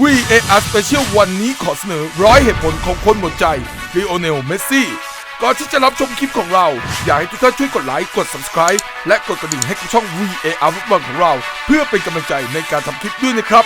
VAR Special วันนี้ขอเสนอร้อยเหตุผลของคนหมดใจลีโอเนลเมสซี่ก่อนที่จะรับชมคลิปของเรา อยากให้ทุกท่านช่วยกดไลค์กด Subscribe และกดกระดิ่งให้กับช่อง VAR ฟุตบอลของเรา เพื่อเป็นกำลังใจในการทำคลิปด้วยนะครับ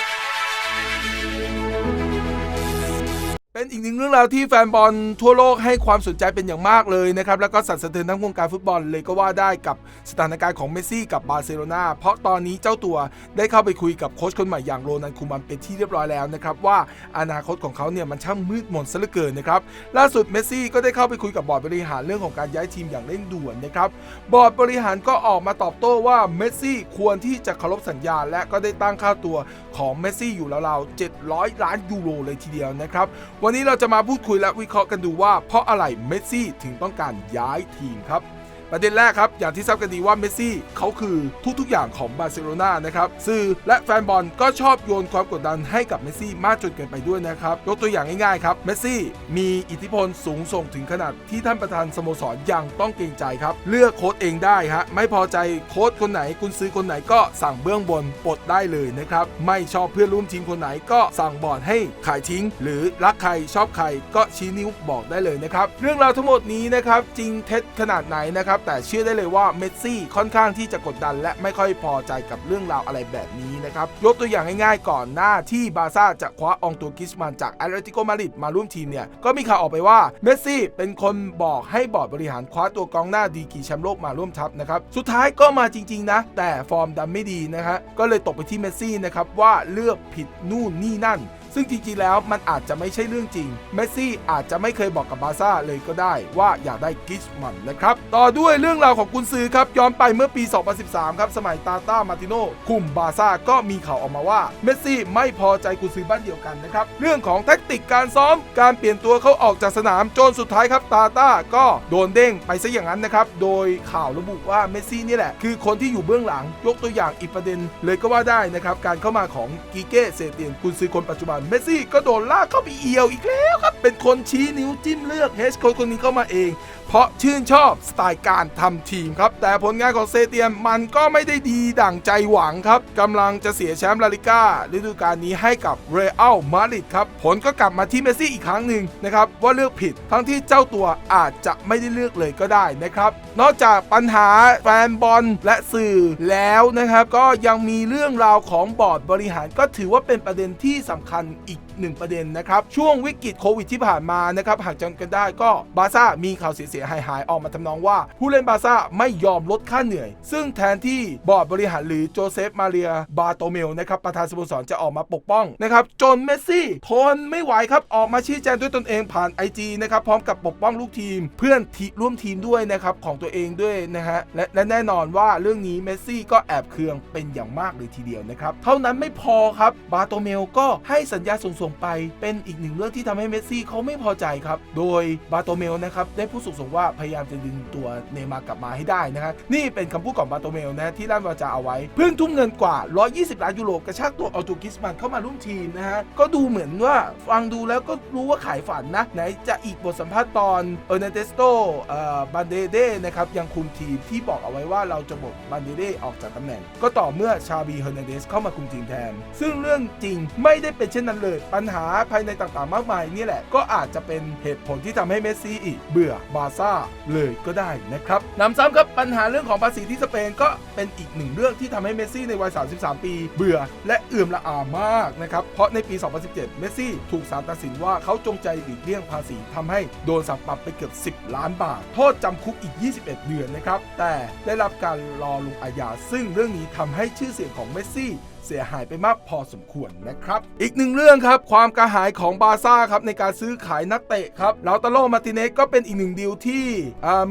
เป็นอีกหนึ่งเรื่องราวที่แฟนบอลทั่วโลกให้ความสนใจเป็นอย่างมากเลยนะครับ แล้วก็สั่นสะเทือนทั้งวงการฟุตบอลเลยก็ว่าได้กับสถานการณ์ของเมสซี่กับบาร์เซโลนาเพราะตอนนี้เจ้าตัวได้เข้าไปคุยกับโค้ชคนใหม่อย่างโรนันคูมันเป็นที่เรียบร้อยแล้วนะครับว่าอนาคตของเขาเนี่ยมันช่างมืดมนซะเหลือเกินนะครับล่าสุดเมสซี่ก็ได้เข้าไปคุยกับบอร์ดบริหารเรื่องของการย้ายทีมอย่างเร่งด่วนนะครับบอร์ดบริหารก็ออกมาตอบโต้ว่าเมสซี่ควรที่จะเคารพสัญญาและก็ได้ตั้งค่าตัวของเมสซี่อยู่ราวๆ700 ล้านยูโรเลยทีเดียวนะครับวันนี้เราจะมาพูดคุยและวิเคราะห์กันดูว่าเพราะอะไรเมสซี่ถึงต้องการย้ายทีมครับ ประเด็นแรกครับ อย่างที่ทราบกันดีว่าเมสซี่เขาคือทุกๆอย่างของบาร์เซโลนานะครับสื่อและแฟนบอลก็ชอบโยนความกดดันให้กับเมสซี่มากจนเกินไปด้วยนะครับยกตัวอย่างง่ายๆครับเมสซี่มีอิทธิพลสูงส่งถึงขนาดที่ท่านประธานสโมสรยังต้องเกรงใจครับ เลือกโค้ชเองได้ฮะไม่พอใจโค้ชคนไหนกุนซื้อคนไหนก็สั่งเบื้องบนปลดได้เลยนะครับไม่ชอบเพื่อนร่วมทีมคนไหนก็สั่งบอร์ดให้ขายทิ้ง หรือรักใครชอบใครก็ชี้นิ้วบอกได้เลยนะครับเรื่องราวทั้งหมดนี้นะครับจริงเท็จขนาดไหนนะครับแต่เชื่อได้เลยว่าเมสซี่ค่อนข้างที่จะกดดัน และไม่ค่อยพอใจกับเรื่องราวอะไรแบบนี้นะครับยกตัวอย่างง่ายๆ ก่อนหน้าที่บาร์ซ่าจะคว้าอองตัวกิสมันจากแอตเลติโกมาดริดมาร่วมทีมเนี่ยก็มีข่าวออกไปว่าเมสซี่เป็นคนบอกให้บอร์ดบริหารคว้าตัวกองหน้าดีกีแชมป์โลกมาร่วมทัพนะครับสุดท้ายก็มาจริงๆนะแต่ฟอร์มดันไม่ดีนะฮะก็เลยตกไปที่เมสซี่นะครับว่าเลือกผิดนู่นนี่นั่น ซึ่งจริงๆแล้วมันอาจจะไม่ใช่เรื่องจริง เมสซี่อาจจะไม่เคยบอกกับบาซ่าเลยก็ได้ว่าอยากได้กิชมันนะครับ ต่อด้วยเรื่องราวของกุนซือครับย้อนไปเมื่อปี 2013 ครับ สมัยตาต้ามาติโนคุมบาซ่าก็มีข่าวออกมาว่า เมสซี่ไม่พอใจกุนซือบ้านเดียวกันนะครับ เรื่องของแทคติกการซ้อม การเปลี่ยนตัวเขาออกจากสนามจนสุดท้ายครับตาต้าก็โดนเด้งไปซะอย่างนั้นนะครับ โดยข่าวระบุว่าเมสซี่นี่แหละ คือคนที่อยู่เบื้องหลังยกตัวอย่างอีกประเด็นเลยก็ว่าได้นะครับการเข้ามาของกีเก้เซเตียนกุนซือคนปัจจุบันเมสซี่ก็โดนลากเข้าไปเอี่ยวอีกแล้วครับ เป็นคนชี้นิ้วจิ้มเลือกเฮสโค้ชคนนี้เข้ามาเอง เพราะชื่นชอบสไตล์การทำทีมครับ แต่ผลงานของเซเตียนมันก็ไม่ได้ดีดั่งใจหวังครับกำลังจะเสียแชมป์ลาลิก้าฤดูกาลนี้ให้กับเรอัลมาดริดครับ ผลก็กลับมาที่เมสซี่อีกครั้งหนึ่งนะครับว่าเลือกผิดทั้งที่เจ้าตัวอาจจะไม่ได้เลือกเลยก็ได้นะครับ นอกจากปัญหาแฟนบอลและสื่อแล้วนะครับ ก็ยังมีเรื่องราวของบอร์ดบริหารก็ถือว่าเป็นประเด็นที่สำคัญอีก หนึ่งประเด็นนะครับ ช่วงวิกฤตโควิดที่ผ่านมานะครับหากจำกันได้ก็บาร์ซ่ามีข่าวเสียหายหายออกมาทำนองว่า ผู้เล่นบาร์ซ่าไม่ยอมลดค่าเหนื่อย ซึ่งแทนที่บอร์ดบริหารหรือโจเซฟมาเรียบาโตเมลนะครับประธานสโมสรจะออกมาปกป้องนะครับจนเมสซี่ทนไม่ไหวครับออกมาชี้แจงด้วยตนเองผ่าน IG นะครับพร้อมกับปกป้องลูกทีม เพื่อนทีร่วมทีมด้วยนะครับของตัวเองด้วยนะฮะและและแน่นอนว่าเรื่องนี้เมสซี่ก็แอบเคืองเป็นอย่างมากเลยทีเดียวนะครับเท่านั้นไม่พอครับบาโตเมลก็ให้สัญญาส่งๆไปเป็นอีกหนึ่งเรื่องที่ทำให้เมสซี่เขาไม่พอใจครับ โดยบาโตเมลนะครับได้พูดส่งว่าพยายามจะดึงตัวเนมาร์กลับมาให้ได้นะฮะนี่เป็นคำพูดของบาโตเมลนะที่ลั่นวาจาเอาไว้เพิ่งทุ่มเงินกว่า 120 ล้านยูโรกระชากตัวเอาตูกิสมันเข้ามาร่วมทีมนะฮะก็ดูเหมือนว่าฟังดูแล้วก็รู้ว่าขายฝันนะ ไหนจะอีกบทสัมภาษณ์ตอนเออร์เนเตสโตเอ่อบันเดเดนะครับยังคุมทีมที่บอกเอาไว้ว่าเราจะบดบันเดเดออกจากตำแหน่ง ก็ต่อเมื่อชาบีเฮอร์นันเดสเข้ามาคุมทีมแทน ซึ่งเรื่องจริงไม่ได้เป็นเช่นนั้นเลยปััญหาภายในต่างๆ มากมายนี่แหละ ก็อาจจะเป็นเหตุผลที่ทำให้เมสซี่อีกเบื่อบาร์ซ่าเลยก็ได้นะครับนำซ้ำครับปัญหาเรื่องของภาษีที่สเปนก็เป็นอีกหนึ่งเรื่องที่ทำให้เมสซี่ในวัย 33 ปี เบื่อ และเอื่อมละอามากนะครับ เพราะในปี 2017 เมสซี่ถูกศาลตัดสินว่าเขาจงใจหลีกเลี่ยงภาษีทำให้โดนสั่งปรับไปเกือบ 10 ล้านบาท โทษจำคุกอีก 21 เดือนนะครับ แต่ได้รับการรอลงอาญาซึ่งเรื่องนี้ทำให้ชื่อเสียงของเมสซี่ เสียหายไปมากพอสมควรนะครับ อีกหนึ่งเรื่องครับ ความกระหายของบาร์ซ่าครับในการซื้อขายนักเตะครับลาตาโลมาติเนสก็เป็นอีกหนึ่งดีลที่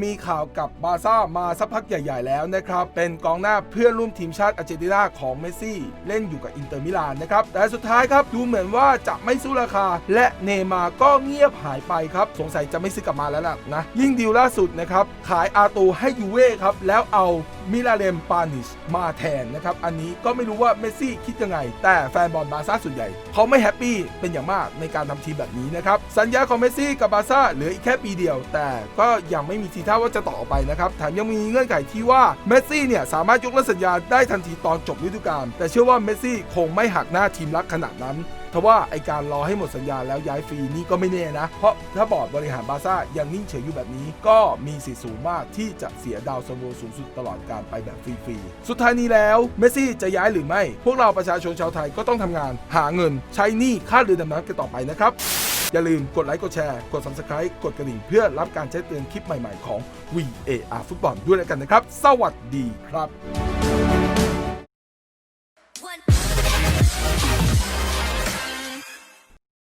มีข่าวกับบาร์ซ่ามาสักพักใหญ่ ๆ แล้วนะครับเป็นกองหน้าเพื่อนร่วมทีมชาติอาร์เจนตินาของเมสซี่เล่นอยู่กับอินเตอร์มิลานนะครับแต่สุดท้ายครับดูเหมือนว่าจะไม่สู้ราคา และเนมาก็เงียบหายไปครับสงสัยจะไม่ซื้อกลับมาแล้วล่ะนะยิ่งดีลล่าสุดนะครับขายอาตูให้ยูเว่ครับแล้วเอามิลาเลมปานิชมาแทนนะครับอันนี้ก็ไม่รู้ว่าเมสซี่คิดยังไง แต่แฟนบอลบาร์ซ่าส่วนใหญ่ เขาไม่แฮปปี้เป็นอย่างมากในการทำทีมแบบนี้นะครับ สัญญาของเมสซี่กับบาร์ซ่าเหลืออีกแค่ปีเดียว แต่ก็ยังไม่มีทีท่าว่าจะต่อไปนะครับแถมยังมีเงื่อนไขที่ว่าเมสซี่เนี่ยสามารถยกเลิกสัญญาได้ทันทีตอนจบฤดูกาลแต่เชื่อว่าเมสซี่คงไม่หักหน้าทีมรักขนาดนั้นทว่าไอการรอให้หมดสัญญาแล้วย้ายฟรีนี่ก็ไม่แน่นะ เพราะถ้าบอร์ดบริหารบาซ่ายังนิ่งเฉยอยู่แบบนี้ ก็มีสิทธิ์สูงมากที่จะเสียดาวซันโวสูงสุดตลอดการไปแบบฟรีๆ สุดท้ายนี้แล้วเมสซี่จะย้ายหรือไม่ พวกเราประชาชนชาวไทยก็ต้องทำงาน หาเงิน ใช้หนี้ค่าเรือดำน้ำกันต่อไปนะครับ อย่าลืมกดไลค์กดแชร์ กด subscribe กดกระดิ่งเพื่อรับการแจ้งเตือนคลิปใหม่ๆของ VAR ฟุตบอลด้วยแล้วกันนะครับ สวัสดีครับ